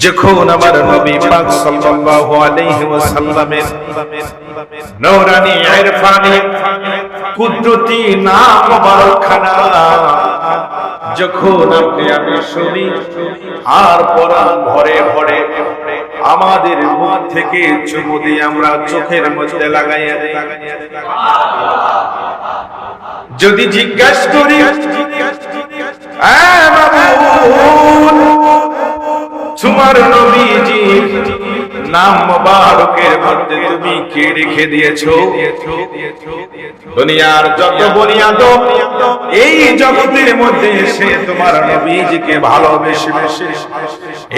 যখন আমার নবী পাক সাল্লাল্লাহু আলাইহি ওয়াসাল্লামের নূরানি ইরফানি কুদরতি নাম মোবারকখানা যখন আপনি আমি শুনি আর পরাণ ভরে ভরে আমাদের মুখ থেকে চুমু দিয়ে আমরা চোখের মধ্যে লাগাইয়া দেই। যদি জিজ্ঞাসা করি আহ মাবুদ, তোমার নবীজি, নাম মোবারকের মধ্যে তুমি কে রেখে দিয়েছ? দুনিয়ার যত বনিয়াদ, এই জগতের মধ্যে এসে তোমার নবীজিকে ভালোবেসে,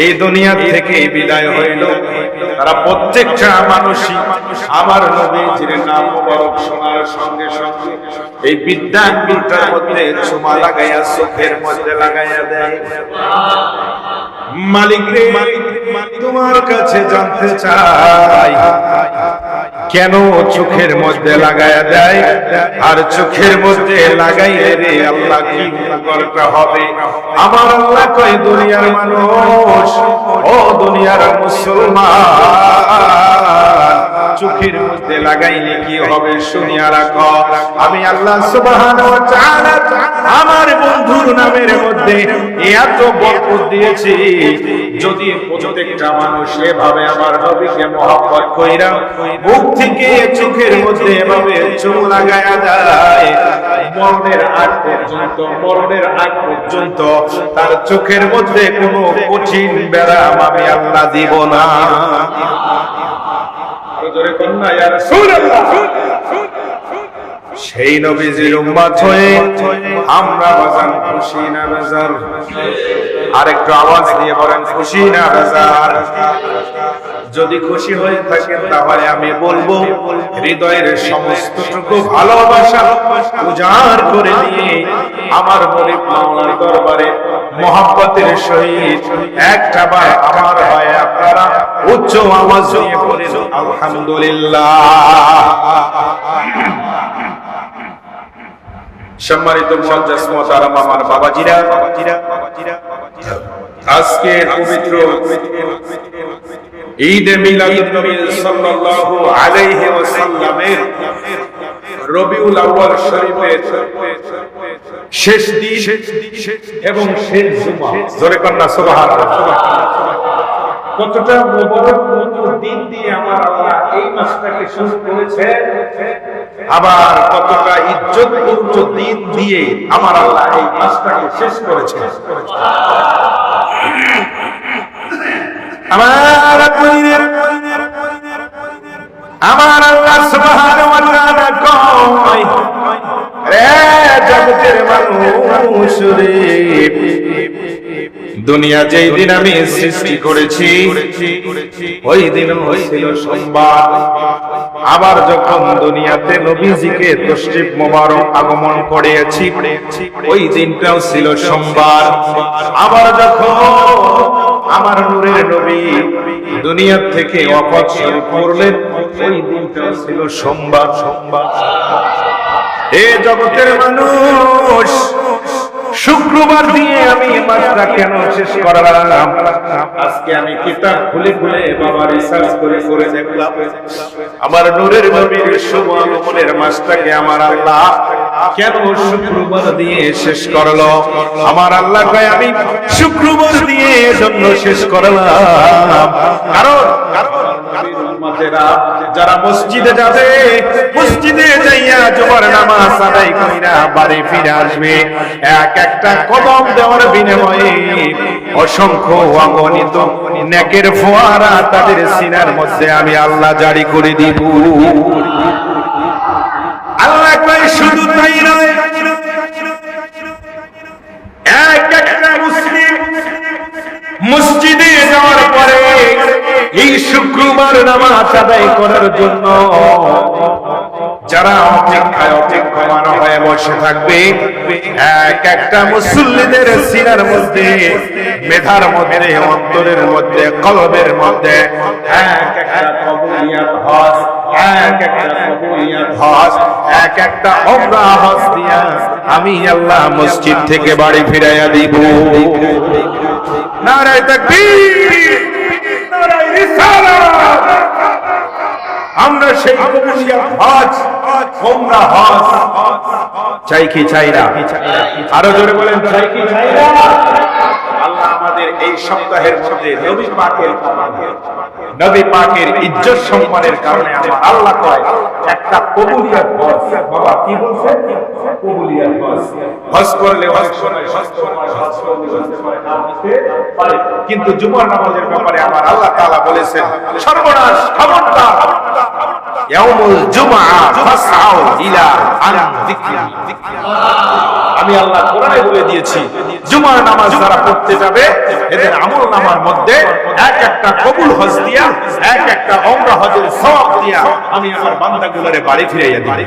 এই দুনিয়া থেকে বিদায় হইল। তারা প্রত্যেকটা মানুষই আমার নবীজির নাম মোবারক শোনার সঙ্গে সঙ্গে এই বিদ্যাঙ্গিটার মধ্যে চুমা লাগাইয়া, চোখের মধ্যে লাগাইয়া দেয়। মালিক রে, তোমার কাছে জানতে চাই, কেন চোখের মধ্যে লাগায়া দেয়? আর চোখের মধ্যে লাগাইলে রে আল্লাহ কি করতে হবে? আমার আল্লাহ কয়, দুনিয়ার মানুষ, ও দুনিয়ার মুসলমান চোখের মধ্যে লাগাইলে কি হবে শুনিয়া রাখো। আমি আল্লাহ সুবহানাহু ওয়া তাআলা আমার বন্ধুর নামের মধ্যে এত বরকত দিয়েছি। যদি প্রত্যেকটা মানুষ এভাবে আমার নবীকে মহব্বত কইরা মুখ থেকে চোখের মধ্যে এভাবে চুম লাগায়া যায় মরণের আগ পর্যন্ত মরণের আগ পর্যন্ত তার চোখের মধ্যে কোনো কঠিন ব্যারাম আমি আল্লাহ দিব না জোরে কন্যা ইয়া রাসূলুল্লাহ সেই নবীজির উম্মত হয়ে আমরা বাজান খুশি না বেজার? আরেকটু আওয়াজ দিয়ে বলেন, খুশি না বেজার? যদি খুশি হয়ে থাকেন, তাহলে আমি বলব, হৃদয়ের সমস্তটুকু ভালোবাসা উজাড় করে দিয়ে আমার মনে মাওলার দরবারে মহাব্বতের সহিত একটা বার আমার হয় আপনারা উচ্চ আওয়াজ দিয়ে বলেন, আলহামদুলিল্লাহ। সম্মানিত মুআজ্জাজ মুহতারাম আমার বাবাজিরা আজকে পবিত্র ঈদ মিলাদুন নবী সাল্লাল্লাহু আলাইহি ওয়াসাল্লামের রবিউল আউয়াল শরীফের শেষ দিন এবং শেষ জুমা। জোরে কন্যা কতটা দিন দিয়ে আমার আল্লাহ এই মাসটাকে শুরু করেছে। আবার কতটা ইজ্জতপূর্ণ দিন দিয়ে আমার আল্লাহ এই মাসটাকে শেষ করেছে। আমার আমার আল্লাহ সুবহানাহু ওয়া তাআলা কয় জগতের মানুষ রে। দুনিয়া যেই দিন আমি সৃষ্টি করেছি, ওই দিন হয়েছিল সোমবার। আবার যখন দুনিয়াতে নবীজিকে তশরিফ মোবারক আগমন করেছি ওই দিনটাও ছিল সোমবার। আবার যখন আমার নূরের নবী দুনিয়ার থেকে অপত করলেন, ওই দিনটাও ছিল সোমবার সোমবার। জগতের মানুষ, শুক্রবার দিয়ে আমি মাসটা কেন শেষ করালাম? আজকে আমি কিতাব খুলে খুলে বাবা রিসার্চ করে করে দেখলাম। আমার নূরের নবীর শুভ আগমনের মাসটাকে আমার আল্লাহ কেন শুক্রবার দিয়ে শেষ করল? আমার আল্লাহ কয়, আমি শুক্রবার দিয়ে জন্য শেষ করলাম। কারণ যারা মসজিদে যাবে, মসজিদে যাইয়া জুমার নামাজ আদায় কইরা বাড়ি ফিরে আসবে। এক একটা কদম দেওয়ার বিনিময়ে অসংখ্য অগণিত নেকের ফোয়ারা তাদের সিনার মধ্যে আমি আল্লাহ জারি করে দিব। আল্লাহ শুধু তাই নয় এক একটা মুসলিম মসজিদে এই শুক্রবার নামাজ আদায় করার জন্য যারা অপেক্ষায় অপেক্ষমান হয়ে বসে থাকবে, এক একটা মুসল্লিদের সিনার মধ্যে, মেধার মধ্যে, অন্তরের মধ্যে, কলবের মধ্যে, এক একটা কবুলিয়াত এক একটা কবুলিয়াত ওমরা হজ দিয়া আমি আল্লাহ মসজিদ থেকে বাড়ি ফিরাইয়া দিব। নারায় তাকবীর! আমরা সেই চাই কি চাই না? আরও জোরে বলেন, চাই কি চাই না? আল্লাহ আমাদের এই সপ্তাহের মধ্যে নবী পাকের নবী পাকের ইজ্জত সম্মানের কারণে আমার আল্লাহ কয়, একটা কবুলিয়াত হজ বাবা, কি বলছেন? কিন্তু জুমার নামাজের ব্যাপারে আমার আল্লাহ বলেছেন, সর্বনাশ আমি আল্লাহ কোরআনে বলে দিয়েছি, জুমার নামাজ যারা পড়তে যাবে, এদের আমল নামার মধ্যে এক একটা কবুল হজ দিয়া, এক একটা ওমরা হজের সওয়াব দিয়া আমি আমার বান্দাগুলোরে বাড়ি ফিরাইয়া দিই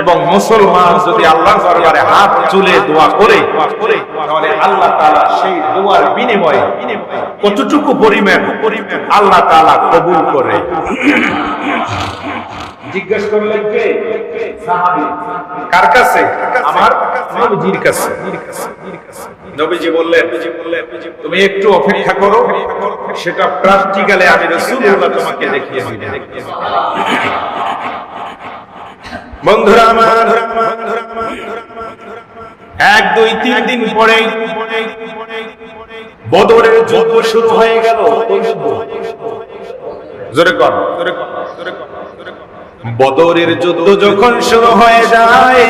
এবং মুসলমান যদি আল্লাহর দরবারে হাত তুলে দোয়া করে তাহলে আল্লাহ তাআলা সেই দোয়ার বিনিময়ে কতটুকু পরিমাণ আল্লাহ তাআলা কবুল করে। জিজ্ঞেস করলেন কে সাহাবী। কার কাছে? আমার নবীজির কাছে। নবীজি বললেন তুমি একটু অপেক্ষা করো সেটা প্র্যাকটিক্যালে আমি রাসূলুল্লাহ তোমাকে দেখিয়ে দিব বন্ধুরা আমার এক, দুই, তিন দিন পরে বদরের যুদ্ধ শুরু হয়ে গেল। জোরে কর বদরের যুদ্ধ যখন শুরু হয়ে যায়